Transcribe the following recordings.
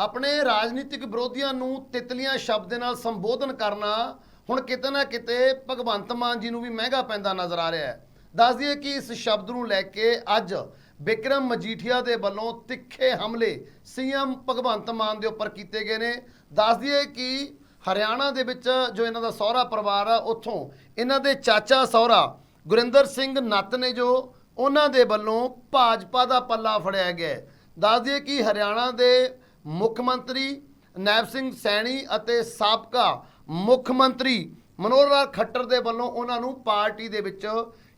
ਆਪਣੇ ਰਾਜਨੀਤਿਕ ਵਿਰੋਧੀਆਂ ਨੂੰ ਤਿਤਲੀਆਂ ਸ਼ਬਦ ਦੇ ਨਾਲ ਸੰਬੋਧਨ ਕਰਨਾ ਹੁਣ ਕਿਤੇ ਨਾ ਕਿਤੇ ਭਗਵੰਤ ਮਾਨ ਜੀ ਨੂੰ ਵੀ ਮਹਿੰਗਾ ਪੈਂਦਾ ਨਜ਼ਰ ਆ ਰਿਹਾ ਹੈ ਦੱਸ ਦਈਏ ਕਿ ਇਸ ਸ਼ਬਦ ਨੂੰ ਲੈ ਕੇ ਅੱਜ ਬਿਕਰਮ ਮਜੀਠੀਆ ਦੇ ਵੱਲੋਂ ਤਿੱਖੇ ਹਮਲੇ ਸੀਐਮ ਭਗਵੰਤ ਮਾਨ ਦੇ ਉੱਪਰ ਕੀਤੇ ਗਏ ਨੇ ਦੱਸ ਦਈਏ ਕਿ ਹਰਿਆਣਾ ਦੇ ਵਿੱਚ ਜੋ ਇਹਨਾਂ ਦਾ ਸਹੁਰਾ ਪਰਿਵਾਰ ਆ, ਉੱਥੋਂ ਇਹਨਾਂ ਦੇ ਚਾਚਾ ਸਹੁਰਾ ਗੁਰਿੰਦਰ ਸਿੰਘ ਨੱਤ ਨੇ ਜੋ ਉਹਨਾਂ ਦੇ ਵੱਲੋਂ ਭਾਜਪਾ ਦਾ ਪੱਲਾ ਫੜਿਆ ਗਿਆ ਹੈ। ਦੱਸ ਦਈਏ ਕਿ ਹਰਿਆਣਾ ਦੇ ਮੁੱਖ ਮੰਤਰੀ ਨੈਬ ਸਿੰਘ ਸੈਣੀ ਅਤੇ ਸਾਬਕਾ ਮੁੱਖ ਮੰਤਰੀ ਮਨੋਹਰ ਲਾਲ ਖੱਟਰ ਦੇ ਵੱਲੋਂ ਉਹਨਾਂ ਨੂੰ ਪਾਰਟੀ ਦੇ ਵਿੱਚ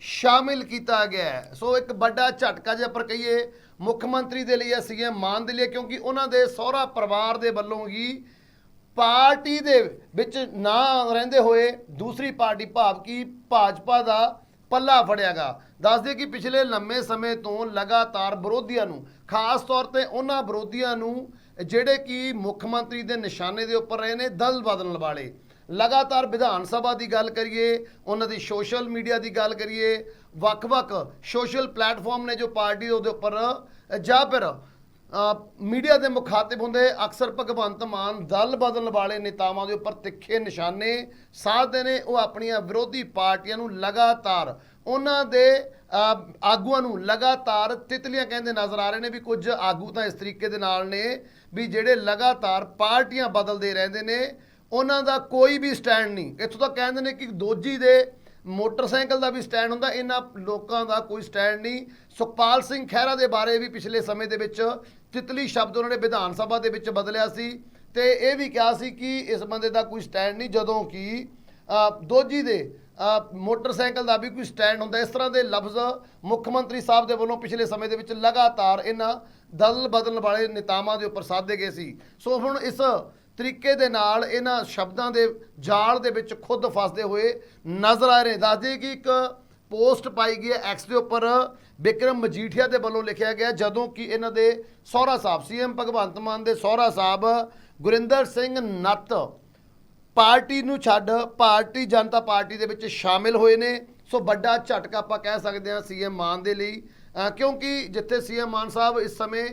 ਸ਼ਾਮਿਲ ਕੀਤਾ ਗਿਆ ਹੈ। ਸੋ ਇੱਕ ਵੱਡਾ ਝਟਕਾ ਜੇ ਆਪਾਂ ਕਹੀਏ, ਮੁੱਖ ਮੰਤਰੀ ਦੇ ਲਈ ਅਸੀਂ ਸੀਐਮ ਮਾਨ ਦੇ ਲਈ, ਕਿਉਂਕਿ ਉਹਨਾਂ ਦੇ ਸਹੁਰਾ ਪਰਿਵਾਰ ਦੇ ਵੱਲੋਂ ਹੀ ਪਾਰਟੀ ਦੇ ਵਿੱਚ ਨਾ ਰਹਿੰਦੇ ਹੋਏ ਦੂਸਰੀ ਪਾਰਟੀ ਭਾਵ ਕਿ ਭਾਜਪਾ ਦਾ ਪੱਲਾ ਫੜਿਆਗਾ। ਦੱਸਦੇ ਕਿ ਪਿਛਲੇ ਲੰਮੇ ਸਮੇਂ ਤੋਂ ਲਗਾਤਾਰ ਵਿਰੋਧੀਆਂ ਨੂੰ, ਖਾਸ ਤੌਰ ਤੇ ਉਹਨਾਂ ਵਿਰੋਧੀਆਂ ਨੂੰ ਜਿਹੜੇ ਕਿ ਮੁੱਖ ਮੰਤਰੀ ਦੇ ਨਿਸ਼ਾਨੇ ਦੇ ਉੱਪਰ ਰਹੇ ਨੇ, ਦਲ ਬਦਲਣ ਵਾਲੇ। ਲਗਾਤਾਰ ਵਿਧਾਨ ਸਭਾ ਦੀ ਗੱਲ ਕਰੀਏ, ਉਹਨਾਂ ਦੀ ਸੋਸ਼ਲ ਮੀਡੀਆ ਦੀ ਗੱਲ ਕਰੀਏ, ਵੱਖ-ਵੱਖ ਸੋਸ਼ਲ ਪਲੇਟਫਾਰਮ ਨੇ ਜੋ ਪਾਰਟੀ ਉਹਦੇ ਉੱਪਰ, ਜਾਂ ਫਿਰ ਮੀਡੀਆ ਦੇ ਮੁਖਾਤਿਬ ਹੁੰਦੇ ਅਕਸਰ ਭਗਵੰਤ ਮਾਨ ਦਲ ਬਦਲਣ ਵਾਲੇ ਨੇਤਾਵਾਂ ਦੇ ਉੱਪਰ ਤਿੱਖੇ ਨਿਸ਼ਾਨੇ ਸਾਧਦੇ ਨੇ, ਉਹ ਆਪਣੀਆਂ ਵਿਰੋਧੀ ਪਾਰਟੀਆਂ ਨੂੰ ਲਗਾਤਾਰ ਉਹਨਾਂ ਦੇ ਆਗੂਆਂ ਨੂੰ ਲਗਾਤਾਰ ਤਿਤਲੀਆਂ ਕਹਿੰਦੇ ਨਜ਼ਰ ਆ ਰਹੇ ਨੇ ਵੀ ਕੁਝ ਆਗੂ ਤਾਂ ਇਸ ਤਰੀਕੇ ਦੇ ਨਾਲ ਨੇ ਵੀ ਜਿਹੜੇ ਲਗਾਤਾਰ ਪਾਰਟੀਆਂ ਬਦਲਦੇ ਰਹਿੰਦੇ ਨੇ, ਉਹਨਾਂ ਦਾ ਕੋਈ ਵੀ ਸਟੈਂਡ ਨਹੀਂ। ਇੱਥੋਂ ਤੱਕ ਕਹਿੰਦੇ ਨੇ ਕਿ ਦੋਜੀ ਦੇ ਮੋਟਰਸਾਈਕਲ ਦਾ ਵੀ ਸਟੈਂਡ ਹੁੰਦਾ, ਇਹਨਾਂ ਲੋਕਾਂ ਦਾ ਕੋਈ ਸਟੈਂਡ ਨਹੀਂ। ਸੁਖਪਾਲ ਸਿੰਘ ਖਹਿਰਾ ਦੇ ਬਾਰੇ ਵੀ ਪਿਛਲੇ ਸਮੇਂ ਦੇ ਵਿੱਚ ਤਿਤਲੀ ਸ਼ਬਦ ਉਹਨਾਂ ਨੇ ਵਿਧਾਨ ਸਭਾ ਦੇ ਵਿੱਚ ਬਦਲਿਆ ਸੀ ਤੇ ਇਹ ਵੀ ਕਿਹਾ ਸੀ ਕਿ ਇਸ ਬੰਦੇ ਦਾ ਕੋਈ ਸਟੈਂਡ ਨਹੀਂ, ਜਦੋਂ ਕਿ ਦੋਜੀ ਦੇ ਮੋਟਰਸਾਈਕਲ ਦਾ ਵੀ ਕੋਈ ਸਟੈਂਡ ਹੁੰਦਾ। ਇਸ ਤਰ੍ਹਾਂ ਦੇ ਲਫ਼ਜ਼ ਮੁੱਖ ਮੰਤਰੀ ਸਾਹਿਬ ਦੇ ਵੱਲੋਂ ਪਿਛਲੇ ਸਮੇਂ ਦੇ ਵਿੱਚ ਲਗਾਤਾਰ ਇਹਨਾਂ ਦਲ ਬਦਲਣ ਵਾਲੇ ਨੇਤਾਵਾਂ ਦੇ ਉੱਪਰ ਸਾਧੇ ਗਏ ਸੀ। ਸੋ ਹੁਣ ਇਸ ਤਰੀਕੇ ਦੇ ਨਾਲ ਇਹਨਾਂ ਸ਼ਬਦਾਂ ਦੇ ਜਾਲ ਦੇ ਵਿੱਚ ਖੁਦ ਫਸਦੇ ਹੋਏ ਨਜ਼ਰ ਆ ਰਹੇ ਦੱਸਦੇ ਕਿ ਇੱਕ ਪੋਸਟ ਪਾਈ ਗਈ ਹੈ ਐਕਸ ਦੇ ਉੱਪਰ। ਬਿਕਰਮ ਮਜੀਠੀਆ ਦੇ ਵੱਲੋਂ ਲਿਖਿਆ ਗਿਆ, ਜਦੋਂ ਕਿ ਇਹਨਾਂ ਦੇ ਸਹੁਰਾ ਸਾਹਿਬ, ਸੀਐਮ ਭਗਵੰਤ ਮਾਨ ਦੇ ਸਹੁਰਾ ਸਾਹਿਬ ਗੁਰਿੰਦਰ ਸਿੰਘ ਨੱਤ ਪਾਰਟੀ ਨੂੰ ਛੱਡ ਭਾਰਤੀ ਜਨਤਾ ਪਾਰਟੀ ਦੇ ਵਿੱਚ ਸ਼ਾਮਿਲ ਹੋਏ ਨੇ। ਸੋ ਵੱਡਾ ਝਟਕਾ ਆਪਾਂ ਕਹਿ ਸਕਦੇ ਹਾਂ ਸੀਐਮ ਮਾਨ ਦੇ ਲਈ। ਕਿਉਂਕਿ ਜਿੱਥੇ ਸੀਐਮ ਮਾਨ ਸਾਹਿਬ ਇਸ ਸਮੇਂ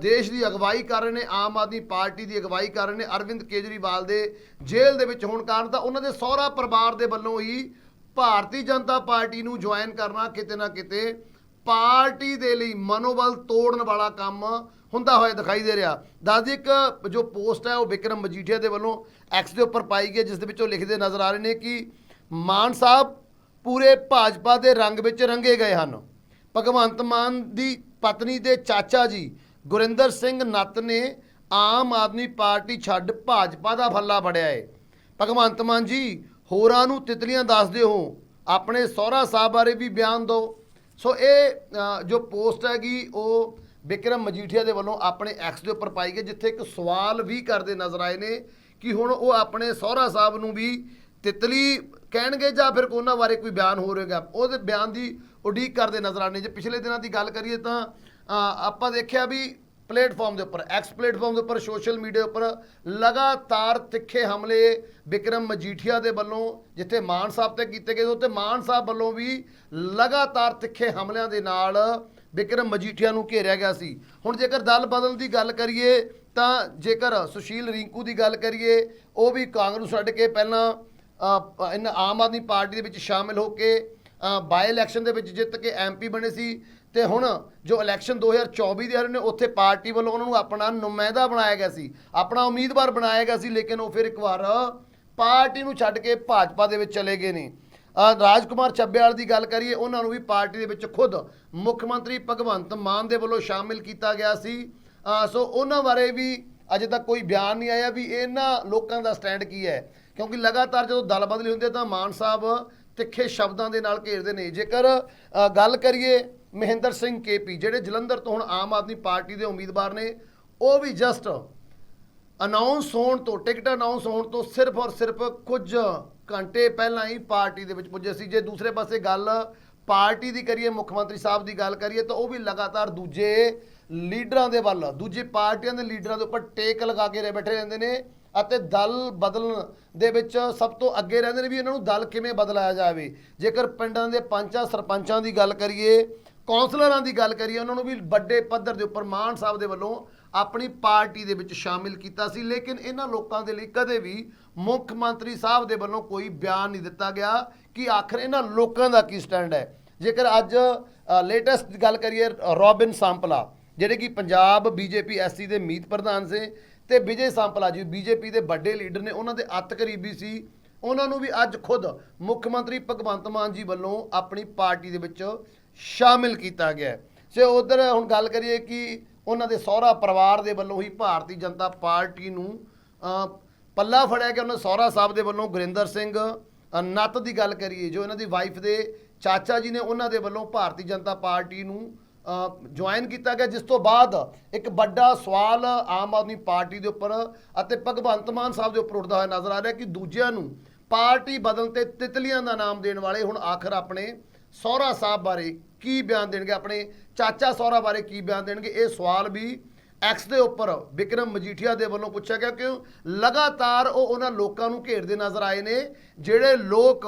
ਦੇਸ਼ ਦੀ ਅਗਵਾਈ ਕਰ ਰਹੇ ਨੇ, ਆਮ ਆਦਮੀ ਪਾਰਟੀ ਦੀ ਅਗਵਾਈ ਕਰ ਰਹੇ ਨੇ, ਅਰਵਿੰਦ ਕੇਜਰੀਵਾਲ ਦੇ ਜੇਲ੍ਹ ਦੇ ਵਿੱਚ ਹੋਣ ਕਾਰਨ ਤਾਂ ਉਹਨਾਂ ਦੇ ਸਹੁਰਾ ਪਰਿਵਾਰ ਦੇ ਵੱਲੋਂ ਹੀ ਭਾਰਤੀ ਜਨਤਾ ਪਾਰਟੀ ਨੂੰ ਜੁਆਇਨ ਕਰਨਾ ਕਿਤੇ ਨਾ ਕਿਤੇ ਪਾਰਟੀ ਦੇ ਲਈ ਮਨੋਬਲ ਤੋੜਨ ਵਾਲਾ ਕੰਮ ਹੁੰਦਾ ਹੋਇਆ ਦਿਖਾਈ ਦੇ ਰਿਹਾ। ਦੱਸਦੀ ਇੱਕ ਜੋ ਪੋਸਟ ਹੈ ਉਹ ਵਿਕਰਮ ਮਜੀਠੀਆ ਦੇ ਵੱਲੋਂ ਐਕਸ ਦੇ ਉੱਪਰ ਪਾਈ ਗਈ ਜਿਸ ਦੇ ਵਿੱਚ ਉਹ ਲਿਖਦੇ ਨਜ਼ਰ ਆ ਰਹੇ ਨੇ ਕਿ ਮਾਨ ਸਾਹਿਬ ਪੂਰੇ ਭਾਜਪਾ ਦੇ ਰੰਗ ਵਿੱਚ ਰੰਗੇ ਗਏ ਹਨ। ਭਗਵੰਤ ਮਾਨ ਦੀ ਪਤਨੀ ਦੇ ਚਾਚਾ ਜੀ ਗੁਰਿੰਦਰ ਸਿੰਘ ਨੱਤ ਨੇ ਆਮ ਆਦਮੀ ਪਾਰਟੀ ਛੱਡ ਭਾਜਪਾ ਦਾ ਫੱਲਾ ਫੜਿਆ ਹੈ ਭਗਵੰਤ ਮਾਨ ਜੀ, ਹੋਰਾਂ ਨੂੰ ਤਿਤਲੀਆਂ ਦੱਸਦੇ ਹੋ। ਆਪਣੇ ਸਹੁਰਾ ਸਾਹਿਬ ਬਾਰੇ ਵੀ ਬਿਆਨ ਦਿਓ। ਸੋ ਇਹ ਜੋ ਪੋਸਟ ਹੈਗੀ, ਉਹ ਬਿਕਰਮ ਮਜੀਠੀਆ ਦੇ ਵੱਲੋਂ ਆਪਣੇ ਐਕਸ ਦੇ ਉੱਪਰ ਪਾਈ ਗਈ, ਜਿੱਥੇ ਇੱਕ ਸਵਾਲ ਵੀ ਕਰਦੇ ਨਜ਼ਰ ਆਏ ਨੇ ਕਿ ਹੁਣ ਉਹ ਆਪਣੇ ਸਹੁਰਾ ਸਾਹਿਬ ਨੂੰ ਵੀ ਤਿਤਲੀ ਕਹਿਣਗੇ ਜਾਂ ਫਿਰ ਉਹਨਾਂ ਬਾਰੇ ਕੋਈ ਬਿਆਨ ਹੋ ਰਿਹਾ ਉਹਦੇ ਬਿਆਨ ਦੀ ਉਡੀਕ ਕਰਦੇ ਨਜ਼ਰ ਆਣੇ ਜੇ ਪਿਛਲੇ ਦਿਨਾਂ ਦੀ ਗੱਲ ਕਰੀਏ ਤਾਂ ਆਪਾਂ ਦੇਖਿਆ ਵੀ ਪਲੇਟਫਾਰਮ ਦੇ ਉੱਪਰ ਐਕਸ ਪਲੇਟਫਾਰਮ ਦੇ ਉੱਪਰ, ਸੋਸ਼ਲ ਮੀਡੀਆ ਉੱਪਰ ਲਗਾਤਾਰ ਤਿੱਖੇ ਹਮਲੇ ਵਿਕਰਮ ਮਜੀਠੀਆ ਦੇ ਵੱਲੋਂ, ਜਿੱਥੇ ਮਾਨ ਸਾਹਿਬ ਤੇ ਕੀਤੇ ਗਏ ਉੱਥੇ ਮਾਨ ਸਾਹਿਬ ਵੱਲੋਂ ਵੀ ਲਗਾਤਾਰ ਤਿੱਖੇ ਹਮਲਿਆਂ ਦੇ ਨਾਲ ਵਿਕਰਮ ਮਜੀਠੀਆ ਨੂੰ ਘੇਰਿਆ ਗਿਆ ਸੀ। ਹੁਣ ਜੇਕਰ ਦਲ ਬਦਲ ਦੀ ਗੱਲ ਕਰੀਏ, ਤਾਂ ਜੇਕਰ ਸੁਸ਼ੀਲ ਰਿੰਕੂ ਦੀ ਗੱਲ ਕਰੀਏ, ਉਹ ਵੀ ਕਾਂਗਰਸ ਛੱਡ ਕੇ ਪਹਿਲਾਂ ਇਹਨਾਂ ਆਮ ਆਦਮੀ ਪਾਰਟੀ ਦੇ ਵਿੱਚ ਸ਼ਾਮਿਲ ਹੋ ਕੇ ਬਾਈ ਇਲੈਕਸ਼ਨ ਦੇ ਵਿੱਚ ਜਿੱਤ ਕੇ ਐਮਪੀ ਬਣੇ ਸੀ ਤੇ ਹੁਣ ਜੋ ਇਲੈਕਸ਼ਨ 2024 ਦੇ ਹਰੇ ਨੇ ਉੱਥੇ ਪਾਰਟੀ ਵੱਲੋਂ ਉਹਨਾਂ ਨੂੰ ਆਪਣਾ ਨੁਮਾਇੰਦਾ ਬਣਾਇਆ ਗਿਆ ਸੀ। ਆਪਣਾ ਉਮੀਦਵਾਰ ਬਣਾਇਆ ਗਿਆ ਸੀ ਲੇਕਿਨ ਉਹ ਫਿਰ ਇੱਕ ਵਾਰ ਪਾਰਟੀ ਨੂੰ ਛੱਡ ਕੇ ਭਾਜਪਾ ਦੇ ਵਿੱਚ ਚਲੇ ਗਏ ਨੇ। ਅ, ਰਾਜਕੁਮਾਰ ਚੱਬੇਵਾਲ ਦੀ ਗੱਲ ਕਰੀਏ ਉਹਨਾਂ ਨੂੰ ਵੀ ਪਾਰਟੀ ਦੇ ਵਿੱਚ ਖੁਦ ਮੁੱਖ ਮੰਤਰੀ ਭਗਵੰਤ ਮਾਨ ਦੇ ਵੱਲੋਂ ਸ਼ਾਮਿਲ ਕੀਤਾ ਗਿਆ ਸੀ। ਸੋ ਉਹਨਾਂ ਬਾਰੇ ਵੀ ਅਜੇ ਤੱਕ ਕੋਈ ਬਿਆਨ ਨਹੀਂ ਆਇਆ ਵੀ ਇਹਨਾਂ ਲੋਕਾਂ ਦਾ ਸਟੈਂਡ ਕੀ ਹੈ। ਕਿਉਂਕਿ ਲਗਾਤਾਰ ਜਦੋਂ ਦਲ ਬਦਲੀ ਹੁੰਦੀ ਹੈ ਤਾਂ ਮਾਨ ਸਾਹਿਬ ਤਿੱਖੇ ਸ਼ਬਦਾਂ ਦੇ ਨਾਲ ਘੇਰਦੇ ਨੇ। ਜੇਕਰ ਗੱਲ ਕਰੀਏ ਮਹਿੰਦਰ ਸਿੰਘ ਕੇਪੀ, ਜਿਹੜੇ ਜਲੰਧਰ ਤੋਂ ਹੁਣ ਆਮ ਆਦਮੀ ਪਾਰਟੀ ਦੇ ਉਮੀਦਵਾਰ ਨੇ, ਉਹ ਵੀ ਜਸਟ ਅਨਾਉਂਸ ਹੋਣ ਤੋਂ, ਟਿਕਟ ਅਨਾਉਂਸ ਹੋਣ ਤੋਂ ਸਿਰਫ ਔਰ ਸਿਰਫ ਕੁਝ ਘੰਟੇ ਪਹਿਲਾਂ ਹੀ ਪਾਰਟੀ ਦੇ ਵਿੱਚ ਪੁੱਜੇ ਸੀ। ਜੇ ਦੂਸਰੇ ਪਾਸੇ ਗੱਲ ਪਾਰਟੀ ਦੀ ਕਰੀਏ, ਮੁੱਖ ਮੰਤਰੀ ਸਾਹਿਬ ਦੀ ਗੱਲ ਕਰੀਏ, ਤਾਂ ਉਹ ਵੀ ਲਗਾਤਾਰ ਦੂਜੇ ਲੀਡਰਾਂ ਦੇ ਵੱਲ, ਦੂਜੇ ਪਾਰਟੀਆਂ ਦੇ ਲੀਡਰਾਂ ਦੇ ਉੱਪਰ ਟੇਕ ਲਗਾ ਕੇ ਰਹਿ ਬੈਠੇ ਰਹਿੰਦੇ ਨੇ। ਅਤੇ ਦਲ ਬਦਲਣ ਦੇ ਵਿੱਚ ਸਭ ਤੋਂ ਅੱਗੇ ਰਹਿੰਦੇ ਨੇ ਵੀ ਇਹਨਾਂ ਨੂੰ ਦਲ ਕਿਵੇਂ ਬਦਲਾਇਆ ਜਾਵੇ। ਜੇਕਰ ਪਿੰਡਾਂ ਦੇ ਪੰਚਾਂ, ਸਰਪੰਚਾਂ ਦੀ ਗੱਲ ਕਰੀਏ, ਕੌਂਸਲਰਾਂ ਦੀ ਗੱਲ ਕਰੀਏ, ਉਹਨਾਂ ਨੂੰ ਵੀ ਵੱਡੇ ਪੱਧਰ ਦੇ ਉੱਪਰ ਮਾਨ ਸਾਹਿਬ ਦੇ ਵੱਲੋਂ ਆਪਣੀ ਪਾਰਟੀ ਦੇ ਵਿੱਚ ਸ਼ਾਮਿਲ ਕੀਤਾ ਸੀ। ਲੇਕਿਨ ਇਹਨਾਂ ਲੋਕਾਂ ਦੇ ਲਈ ਕਦੇ ਵੀ ਮੁੱਖ ਮੰਤਰੀ ਸਾਹਿਬ ਦੇ ਵੱਲੋਂ ਕੋਈ ਬਿਆਨ ਨਹੀਂ ਦਿੱਤਾ ਗਿਆ ਕਿ ਆਖਰ ਇਹਨਾਂ ਲੋਕਾਂ ਦਾ ਕੀ ਸਟੈਂਡ ਹੈ। ਜੇਕਰ ਅੱਜ ਲੇਟੈਸਟ ਗੱਲ ਕਰੀਏ, ਰੋਬਿਨ ਸੰਪਲਾ, ਜਿਹੜੇ ਕਿ ਪੰਜਾਬ ਬੀਜੇਪੀ ਐਸਸੀ ਦੇ ਮੀਤ ਪ੍ਰਧਾਨ ਸੀ ਤੇ ਵਿਜੇ ਸੰਪਲਾ ਜੀ, ਬੀਜੇਪੀ ਦੇ ਵੱਡੇ ਲੀਡਰ ਨੇ, ਉਹਨਾਂ ਦੇ ਅੱਤ ਕਰੀਬੀ ਸੀ ਉਹਨਾਂ ਨੂੰ ਵੀ ਅੱਜ ਖੁਦ ਮੁੱਖ ਮੰਤਰੀ ਭਗਵੰਤ ਮਾਨ ਜੀ ਵੱਲੋਂ ਆਪਣੀ ਪਾਰਟੀ ਦੇ ਵਿੱਚ ਸ਼ਾਮਿਲ ਕੀਤਾ ਗਿਆ ਹੈ। ਸੋ ਉਧਰ ਹੁਣ ਗੱਲ ਕਰੀਏ ਕਿ ਉਹਨਾਂ ਦੇ ਸਹੁਰਾ ਪਰਿਵਾਰ ਦੇ ਵੱਲੋਂ ਹੀ ਭਾਰਤੀ ਜਨਤਾ ਪਾਰਟੀ ਨੂੰ ਪੱਲਾ ਫੜਿਆ ਕਿ ਉਹਨਾਂ ਸਹੁਰਾ ਸਾਹਿਬ ਦੇ ਵੱਲੋਂ ਗੁਰਿੰਦਰ ਸਿੰਘ ਨੱਤ ਦੀ ਗੱਲ ਕਰੀਏ, ਜੋ ਇਹਨਾਂ ਦੀ ਵਾਈਫ ਦੇ ਚਾਚਾ ਜੀ ਨੇ, ਉਹਨਾਂ ਦੇ ਵੱਲੋਂ ਭਾਰਤੀ ਜਨਤਾ ਪਾਰਟੀ ਨੂੰ ਜੁਆਇਨ ਕੀਤਾ ਗਿਆ, ਜਿਸ ਤੋਂ ਬਾਅਦ ਇੱਕ ਵੱਡਾ ਸਵਾਲ ਆਮ ਆਦਮੀ ਪਾਰਟੀ ਦੇ ਉੱਪਰ ਅਤੇ ਭਗਵੰਤ ਮਾਨ ਸਾਹਿਬ ਦੇ ਉੱਪਰ ਉੱਠਦਾ ਹੋਇਆ ਨਜ਼ਰ ਆ ਰਿਹਾ ਕਿ ਦੂਜਿਆਂ ਨੂੰ ਪਾਰਟੀ ਬਦਲਣ ਤੇ ਤਿਤਲੀਆਂ ਦਾ ਨਾਮ ਦੇਣ ਵਾਲੇ ਹੁਣ ਆਖਰ ਆਪਣੇ ਸਹੁਰਾ ਸਾਹਿਬ ਬਾਰੇ ਕੀ ਬਿਆਨ ਦੇਣਗੇ, ਆਪਣੇ ਚਾਚਾ ਸਹੁਰਾ ਬਾਰੇ ਕੀ ਬਿਆਨ ਦੇਣਗੇ? ਇਹ ਸਵਾਲ ਵੀ ਐਕਸ ਦੇ ਉੱਪਰ ਵਿਕਰਮ ਮਜੀਠੀਆ ਦੇ ਵੱਲੋਂ ਪੁੱਛਿਆ ਗਿਆ ਕਿਉਂ? ਲਗਾਤਾਰ ਉਹ ਉਹਨਾਂ ਲੋਕਾਂ ਨੂੰ ਘੇਰਦੇ ਨਜ਼ਰ ਆਏ ਨੇ, ਜਿਹੜੇ ਲੋਕ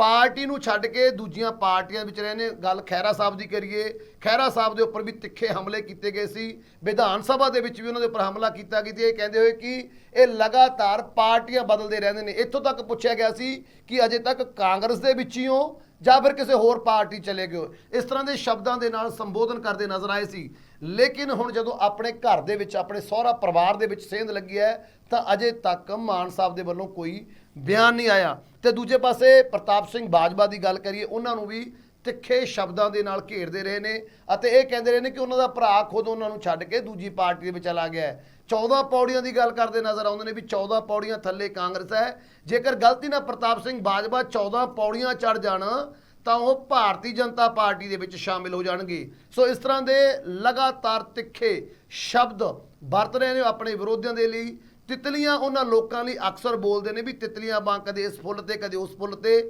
ਪਾਰਟੀ ਨੂੰ ਛੱਡ ਕੇ ਦੂਜੀਆਂ ਪਾਰਟੀਆਂ ਵਿੱਚ ਰਹੇ ਨੇ ਗੱਲ ਖੈਰਾ ਸਾਹਿਬ ਦੀ ਕਰੀਏ ਖੈਰਾ ਸਾਹਿਬ ਦੇ ਉੱਪਰ ਵੀ ਤਿੱਖੇ ਹਮਲੇ ਕੀਤੇ ਗਏ ਸੀ, ਵਿਧਾਨ ਸਭਾ ਦੇ ਵਿੱਚ ਵੀ ਉਹਨਾਂ ਦੇ ਉੱਪਰ ਹਮਲਾ ਕੀਤਾ ਗਿਆ ਤੇ ਇਹ ਕਹਿੰਦੇ ਹੋਏ ਕਿ ਇਹ ਲਗਾਤਾਰ ਪਾਰਟੀਆਂ ਬਦਲਦੇ ਰਹਿੰਦੇ ਨੇ। ਇੱਥੋਂ ਤੱਕ ਪੁੱਛਿਆ ਗਿਆ ਸੀ ਕਿ ਅਜੇ ਤੱਕ ਕਾਂਗਰਸ ਦੇ ਵਿੱਚ ਹੀ ਹੋ ਜਾਂ ਫਿਰ ਕਿਸੇ ਹੋਰ ਪਾਰਟੀ ਚਲੇ ਗਏ ਹੋ। ਇਸ ਤਰ੍ਹਾਂ ਦੇ ਸ਼ਬਦਾਂ ਦੇ ਨਾਲ ਸੰਬੋਧਨ ਕਰਦੇ ਨਜ਼ਰ ਆਏ ਸੀ। ਲੇਕਿਨ ਹੁਣ ਜਦੋਂ ਆਪਣੇ ਘਰ ਦੇ ਵਿੱਚ, ਆਪਣੇ ਸਹੁਰਾ ਪਰਿਵਾਰ ਦੇ ਵਿੱਚ ਸੇਂਧ ਲੱਗੀ ਹੈ, ਤਾਂ ਅਜੇ ਤੱਕ ਮਾਨ ਸਾਹਿਬ ਦੇ ਵੱਲੋਂ ਕੋਈ ਬਿਆਨ ਨਹੀਂ ਆਇਆ। ਤੇ ਦੂਜੇ ਪਾਸੇ ਪ੍ਰਤਾਪ ਸਿੰਘ ਬਾਜਵਾ ਦੀ ਗੱਲ ਕਰੀਏ, ਉਹਨਾਂ ਨੂੰ ਵੀ ਤਿੱਖੇ ਸ਼ਬਦਾਂ ਦੇ ਨਾਲ ਘੇਰਦੇ ਰਹੇ ਨੇ ਅਤੇ ਇਹ ਕਹਿੰਦੇ ਰਹੇ ਨੇ ਕਿ ਉਹਨਾਂ ਦਾ ਭਰਾ ਖੁਦ ਉਹਨਾਂ ਨੂੰ ਛੱਡ ਕੇ ਦੂਜੀ ਪਾਰਟੀ ਦੇ ਵਿੱਚ ਚਲਾ ਗਿਆ ਹੈ। 14 ਪੌੜੀਆਂ ਦੀ ਗੱਲ ਕਰਦੇ ਨਜ਼ਰ ਆਉਂਦੇ ਨੇ ਵੀ 14 ਪੌੜੀਆਂ ਥੱਲੇ ਕਾਂਗਰਸ ਹੈ। ਜੇਕਰ ਗਲਤੀ ਨਾਲ ਪ੍ਰਤਾਪ ਸਿੰਘ ਬਾਜਵਾ 14 ਪੌੜੀਆਂ ਚੜ ਜਾਣ, ਤਾਂ ਉਹ ਭਾਰਤੀ ਜਨਤਾ ਪਾਰਟੀ ਦੇ ਵਿੱਚ ਸ਼ਾਮਿਲ ਹੋ ਜਾਣਗੇ। ਸੋ ਇਸ ਤਰ੍ਹਾਂ ਦੇ ਲਗਾਤਾਰ ਤਿੱਖੇ ਸ਼ਬਦ ਵਰਤ ਰਹੇ ਨੇ ਆਪਣੇ ਵਿਰੋਧੀਆਂ ਦੇ ਲਈ। ਤਿਤਲੀਆਂ ਉਹਨਾਂ ਲੋਕਾਂ ਲਈ ਅਕਸਰ ਬੋਲਦੇ ਨੇ ਵੀ ਤਿਤਲੀਆਂ ਵਾਂ ਕਦੇ ਇਸ ਫੁੱਲ ਤੇ, ਕਦੇ ਉਸ ਫੁੱਲ ਤੇ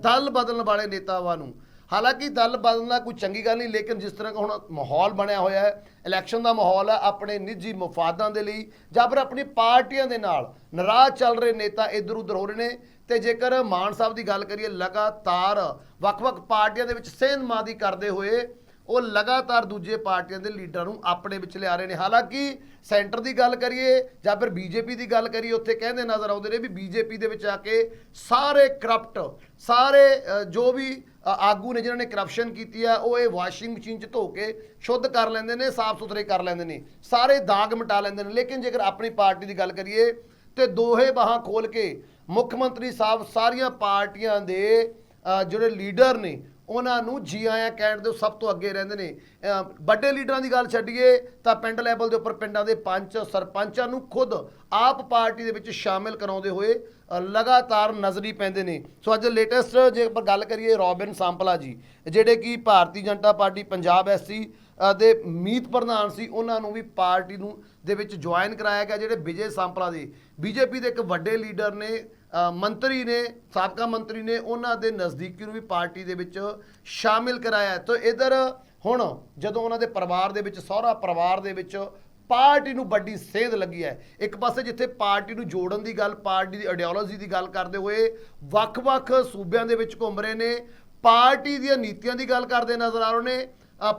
ਦਲ ਬਦਲਣ ਵਾਲੇ ਨੇਤਾਵਾਂ ਨੂੰ। ਹਾਲਾਂਕਿ ਦਲ ਬਦਲਣਾ ਕੋਈ ਚੰਗੀ ਗੱਲ ਨਹੀਂ, ਲੇਕਿਨ ਜਿਸ ਤਰ੍ਹਾਂ ਹੁਣ ਮਾਹੌਲ ਬਣਿਆ ਹੋਇਆ ਹੈ, ਇਲੈਕਸ਼ਨ ਦਾ ਮਾਹੌਲ ਹੈ, ਆਪਣੇ ਨਿੱਜੀ ਮਫਾਦਾਂ ਦੇ ਲਈ ਜਾਂ ਫਿਰ ਆਪਣੀ ਪਾਰਟੀਆਂ ਦੇ ਨਾਲ ਨਾਰਾਜ਼ ਚੱਲ ਰਹੇ ਨੇਤਾ ਇੱਧਰ ਉੱਧਰ ਹੋ ਰਹੇ ਨੇ। ਤੇ ਜੇਕਰ ਮਾਨ ਸਾਹਿਬ ਦੀ ਗੱਲ ਕਰੀਏ, ਲਗਾਤਾਰ ਵੱਖ-ਵੱਖ ਪਾਰਟੀਆਂ ਦੇ ਵਿੱਚ ਸੇਂਧਮਾਦੀ ਕਰਦੇ ਹੋਏ ਉਹ ਲਗਾਤਾਰ ਦੂਜੇ ਪਾਰਟੀਆਂ ਦੇ ਲੀਡਰਾਂ ਨੂੰ ਆਪਣੇ ਵਿੱਚ ਲਿਆ ਰਹੇ ਨੇ। ਹਾਲਾਂਕਿ ਸੈਂਟਰ ਦੀ ਗੱਲ ਕਰੀਏ ਜਾਂ ਫਿਰ ਬੀਜੇਪੀ ਦੀ ਗੱਲ ਕਰੀਏ, ਉੱਥੇ ਕਹਿੰਦੇ ਨਜ਼ਰ ਆਉਂਦੇ ਨੇ ਵੀ ਬੀਜੇਪੀ ਦੇ ਵਿੱਚ ਆ ਕੇ ਸਾਰੇ ਕਰਪਟ, ਸਾਰੇ ਜੋ ਵੀ ਆਗੂ ਨੇ ਜਿਨ੍ਹਾਂ ਨੇ ਕਰਪਸ਼ਨ ਕੀਤੀ ਆ, ਉਹ ਇਹ ਵਾਸ਼ਿੰਗ ਮਸ਼ੀਨ 'ਚ ਧੋ ਕੇ ਸ਼ੁੱਧ ਕਰ ਲੈਂਦੇ ਨੇ ਸਾਫ਼ ਸੁਥਰੇ ਕਰ ਲੈਂਦੇ ਨੇ, ਸਾਰੇ ਦਾਗ ਮਿਟਾ ਲੈਂਦੇ ਨੇ। ਲੇਕਿਨ ਜੇਕਰ ਆਪਣੀ ਪਾਰਟੀ ਦੀ ਗੱਲ ਕਰੀਏ ਤੇ ਦੋਹੇ ਬਾਹਾਂ ਖੋਲ ਕੇ ਮੁੱਖ ਮੰਤਰੀ ਸਾਹਿਬ ਸਾਰੀਆਂ ਪਾਰਟੀਆਂ ਦੇ ਜਿਹੜੇ ਲੀਡਰ ਨੇ ਉਹਨਾਂ ਨੂੰ ਜੀ ਆਇਆਂ ਕਹਿਣ ਦੇ ਸਭ ਤੋਂ ਅੱਗੇ ਰਹਿੰਦੇ ਨੇ। ਵੱਡੇ ਲੀਡਰਾਂ ਦੀ ਗੱਲ ਛੱਡੀਏ ਤਾਂ ਪਿੰਡ ਲੈਵਲ ਦੇ ਉੱਪਰ ਪਿੰਡਾਂ ਦੇ ਪੰਚ, ਸਰਪੰਚਾਂ ਨੂੰ ਖੁਦ ਆਪ ਪਾਰਟੀ ਦੇ ਵਿੱਚ ਸ਼ਾਮਿਲ ਕਰਾਉਂਦੇ ਹੋਏ ਲਗਾਤਾਰ ਨਜ਼ਰੀ ਪੈਂਦੇ ਨੇ। ਸੋ ਅੱਜ ਲੇਟੈਸਟ ਜੇ ਆਪਾਂ ਗੱਲ ਕਰੀਏ ਰੋਬਿਨ ਸੰਪਲਾ ਜੀ, ਜਿਹੜੇ ਕਿ ਭਾਰਤੀ ਜਨਤਾ ਪਾਰਟੀ ਪੰਜਾਬ ਐਸਸੀ ਦੇ ਮੀਤ ਪ੍ਰਧਾਨ ਸੀ, ਉਹਨਾਂ ਨੂੰ ਵੀ ਪਾਰਟੀ ਨੂੰ ਦੇ ਵਿੱਚ ਜੁਆਇਨ ਕਰਾਇਆ ਗਿਆ, ਜਿਹੜੇ ਵਿਜੇ ਸੰਪਲਾ ਦੇ। ਬੀਜੇਪੀ ਦੇ ਇੱਕ ਵੱਡੇ ਲੀਡਰ ਨੇ ਮੰਤਰੀ ਨੇ, ਸਾਬਕਾ ਮੰਤਰੀ ਨੇ ਉਹਨਾਂ ਦੇ ਨਜ਼ਦੀਕੀ ਨੂੰ ਵੀ ਪਾਰਟੀ ਦੇ ਵਿੱਚ ਸ਼ਾਮਿਲ ਕਰਾਇਆ ਹੈ। ਤਾਂ ਇਧਰ ਹੁਣ ਜਦੋਂ ਉਹਨਾਂ ਦੇ ਪਰਿਵਾਰ ਦੇ ਵਿੱਚ, ਸਹੁਰਾ ਪਰਿਵਾਰ ਦੇ ਵਿੱਚ ਪਾਰਟੀ ਨੂੰ ਵੱਡੀ ਸੇਧ ਲੱਗੀ ਹੈ ਇੱਕ ਪਾਸੇ ਜਿੱਥੇ ਪਾਰਟੀ ਨੂੰ ਜੋੜਨ ਦੀ ਗੱਲ, ਪਾਰਟੀ ਦੀ ਆਈਡੀਓਲੋਜੀ ਦੀ ਗੱਲ ਕਰਦੇ ਹੋਏ ਵੱਖ-ਵੱਖ ਸੂਬਿਆਂ ਦੇ ਵਿੱਚ ਘੁੰਮ ਰਹੇ ਨੇ, ਪਾਰਟੀ ਦੀਆਂ ਨੀਤੀਆਂ ਦੀ ਗੱਲ ਕਰਦੇ ਨਜ਼ਰ ਆ ਰਹੇ ਨੇ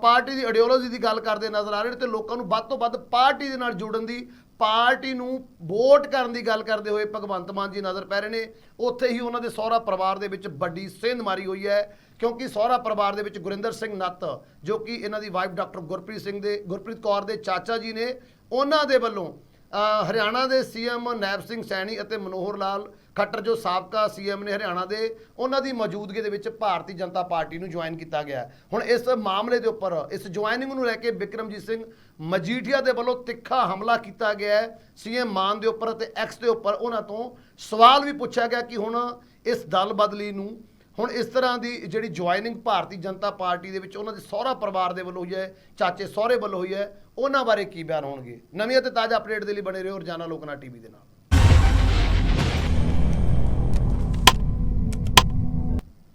ਪਾਰਟੀ ਦੀ ਆਈਡੀਓਲੋਜੀ ਦੀ ਗੱਲ ਕਰਦੇ ਨਜ਼ਰ ਆ ਰਹੇ ਨੇ ਤੇ ਲੋਕਾਂ ਨੂੰ ਵੱਧ ਤੋਂ ਵੱਧ ਪਾਰਟੀ ਦੇ ਨਾਲ ਜੋੜਨ ਦੀ ਪਾਰਟੀ ਨੂੰ ਵੋਟ ਕਰਨ ਦੀ ਗੱਲ ਕਰਦੇ ਹੋਏ ਭਗਵੰਤ ਮਾਨ ਜੀ ਨਜ਼ਰ ਪੈ ਰਹੇ ਨੇ। ਉੱਥੇ ਹੀ ਉਹਨਾਂ ਦੇ ਸਹੁਰਾ ਪਰਿਵਾਰ ਦੇ ਵਿੱਚ ਵੱਡੀ ਸੇਂਧ ਮਾਰੀ ਹੋਈ ਹੈ, ਕਿਉਂਕਿ ਸਹੁਰਾ ਪਰਿਵਾਰ ਦੇ ਵਿੱਚ ਗੁਰਿੰਦਰ ਸਿੰਘ ਨੱਤ, ਜੋ ਕਿ ਇਹਨਾਂ ਦੀ ਵਾਈਫ ਡਾਕਟਰ ਗੁਰਪ੍ਰੀਤ ਸਿੰਘ ਦੇ ਗੁਰਪ੍ਰੀਤ ਕੌਰ ਦੇ ਚਾਚਾ ਜੀ ਨੇ, ਉਹਨਾਂ ਦੇ ਵੱਲੋਂ ਹਰਿਆਣਾ ਦੇ ਸੀਐਮ ਨੈਬ ਸਿੰਘ ਸੈਣੀ ਅਤੇ ਮਨੋਹਰ ਲਾਲ ਖੱਟਰ, ਜੋ ਸਾਬਕਾ ਸੀਐਮ ਨੇ ਹਰਿਆਣਾ ਦੇ, ਉਹਨਾਂ ਦੀ ਮੌਜੂਦਗੀ ਦੇ ਵਿੱਚ ਭਾਰਤੀ ਜਨਤਾ ਪਾਰਟੀ ਨੂੰ ਜੁਆਇਨ ਕੀਤਾ ਗਿਆ ਹੁਣ ਇਸ ਮਾਮਲੇ ਦੇ ਉੱਪਰ, ਇਸ ਜੁਆਇਨਿੰਗ ਨੂੰ ਲੈ ਕੇ ਵਿਕਰਮਜੀਤ ਸਿੰਘ ਮਜੀਠੀਆ ਦੇ ਵੱਲੋਂ ਤਿੱਖਾ ਹਮਲਾ ਕੀਤਾ ਗਿਆ ਹੈ। ਸੀਐਮ ਮਾਨ ਦੇ ਉੱਪਰ ਅਤੇ ਐਕਸ ਦੇ ਉੱਪਰ ਉਹਨਾਂ ਤੋਂ ਸਵਾਲ ਵੀ ਪੁੱਛਿਆ ਗਿਆ ਕਿ ਹੁਣ ਇਸ ਦਲ ਬਦਲੀ ਨੂੰ ਹੁਣ ਇਸ ਤਰ੍ਹਾਂ ਦੀ ਜਿਹੜੀ ਜੁਆਇਨਿੰਗ ਭਾਰਤੀ ਜਨਤਾ ਪਾਰਟੀ ਦੇ ਵਿੱਚ ਉਹਨਾਂ ਦੇ ਸਹੁਰਾ ਪਰਿਵਾਰ ਦੇ ਵੱਲੋਂ ਹੋਈ ਹੈ, ਚਾਚੇ ਸਹੁਰੇ ਵੱਲੋਂ ਹੋਈ ਹੈ, ਉਹਨਾਂ ਬਾਰੇ ਕੀ ਬਿਆਨ ਹੋਣਗੇ? ਨਵੀਆਂ ਅਤੇ ਤਾਜ਼ਾ ਅਪਡੇਟ ਦੇ ਲਈ ਬਣੇ ਰਹੋ ਰੋਜ਼ਾਨਾ ਲੋਕਨਾ ਟੀਵੀ ਦੇ ਨਾਲ।